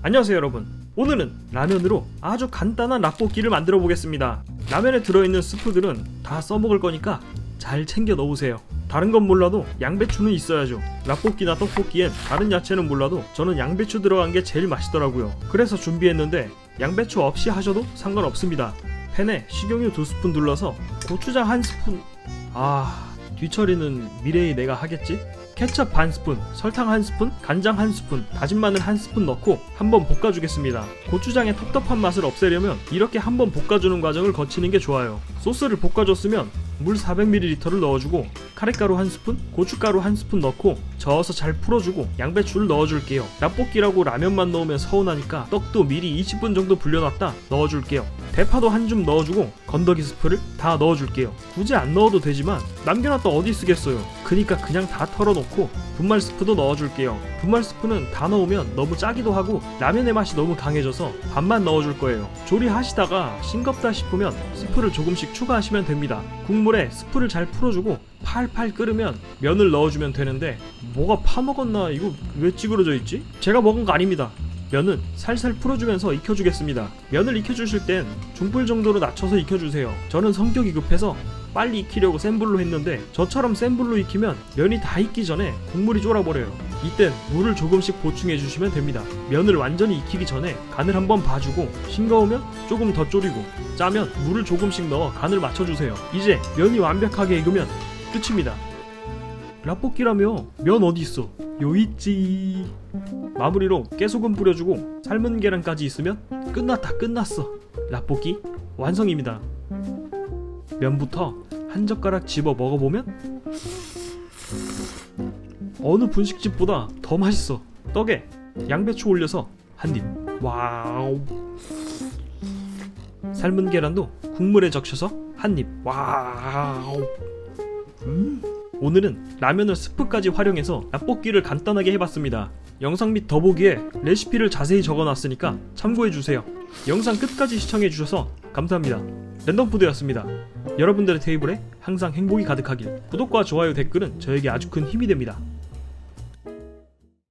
안녕하세요 여러분. 오늘은 라면으로 아주 간단한 라볶이를 만들어 보겠습니다. 라면에 들어있는 스프들은 다 써먹을 거니까 잘 챙겨 넣으세요. 다른 건 몰라도 양배추는 있어야죠. 라볶이나 떡볶이엔 다른 야채는 몰라도 저는 양배추 들어간 게 제일 맛있더라고요. 그래서 준비했는데 양배추 없이 하셔도 상관없습니다. 팬에 식용유 두 스푼 둘러서 고추장 한 스푼. 아 뒤처리는 미래의 내가 하겠지? 케첩 반 스푼, 설탕 한 스푼, 간장 한 스푼, 다진 마늘 한 스푼 넣고 한번 볶아주겠습니다. 고추장의 텁텁한 맛을 없애려면 이렇게 한번 볶아주는 과정을 거치는 게 좋아요. 소스를 볶아줬으면 물 400ml를 넣어주고 카레가루 한 스푼, 고춧가루 한 스푼 넣고 저어서 잘 풀어주고 양배추를 넣어줄게요. 라볶이라고 라면만 넣으면 서운하니까 떡도 미리 20분 정도 불려놨다 넣어줄게요. 대파도 한 줌 넣어주고 건더기 스프를 다 넣어줄게요. 굳이 안 넣어도 되지만 남겨놨다 어디 쓰겠어요. 그니까 그냥 다 털어놓고 분말 스프도 넣어줄게요. 분말 스프는 다 넣으면 너무 짜기도 하고 라면의 맛이 너무 강해져서 반만 넣어줄 거예요. 조리하시다가 싱겁다 싶으면 스프를 조금씩 추가하시면 됩니다. 국물에 스프를 잘 풀어주고 팔팔 끓으면 면을 넣어주면 되는데 뭐가 파먹었나 이거 왜 찌그러져 있지? 제가 먹은 거 아닙니다. 면은 살살 풀어주면서 익혀주겠습니다. 면을 익혀주실 땐 중불 정도로 낮춰서 익혀주세요. 저는 성격이 급해서 빨리 익히려고 센 불로 했는데 저처럼 센 불로 익히면 면이 다 익기 전에 국물이 쫄아버려요. 이땐 물을 조금씩 보충해 주시면 됩니다. 면을 완전히 익히기 전에 간을 한번 봐주고 싱거우면 조금 더 졸이고 짜면 물을 조금씩 넣어 간을 맞춰주세요. 이제 면이 완벽하게 익으면 끝입니다. 라볶이라며 면 어디 있어? 요 있지. 마무리로 깨소금 뿌려주고 삶은 계란까지 있으면 끝났다 끝났어. 라볶이 완성입니다. 면부터 한 젓가락 집어 먹어보면 어느 분식집보다 더 맛있어. 떡에 양배추 올려서 한 입. 와우. 삶은 계란도 국물에 적셔서 한 입. 와우. 음. 오늘은 라면을 스프까지 활용해서 라볶이를 간단하게 해봤습니다. 영상 및 더보기에 레시피를 자세히 적어놨으니까 참고해주세요. 영상 끝까지 시청해주셔서 감사합니다. 랜덤 푸드였습니다. 여러분들의 테이블에 항상 행복이 가득하길 구독과 좋아요 댓글은 저에게 아주 큰 힘이 됩니다.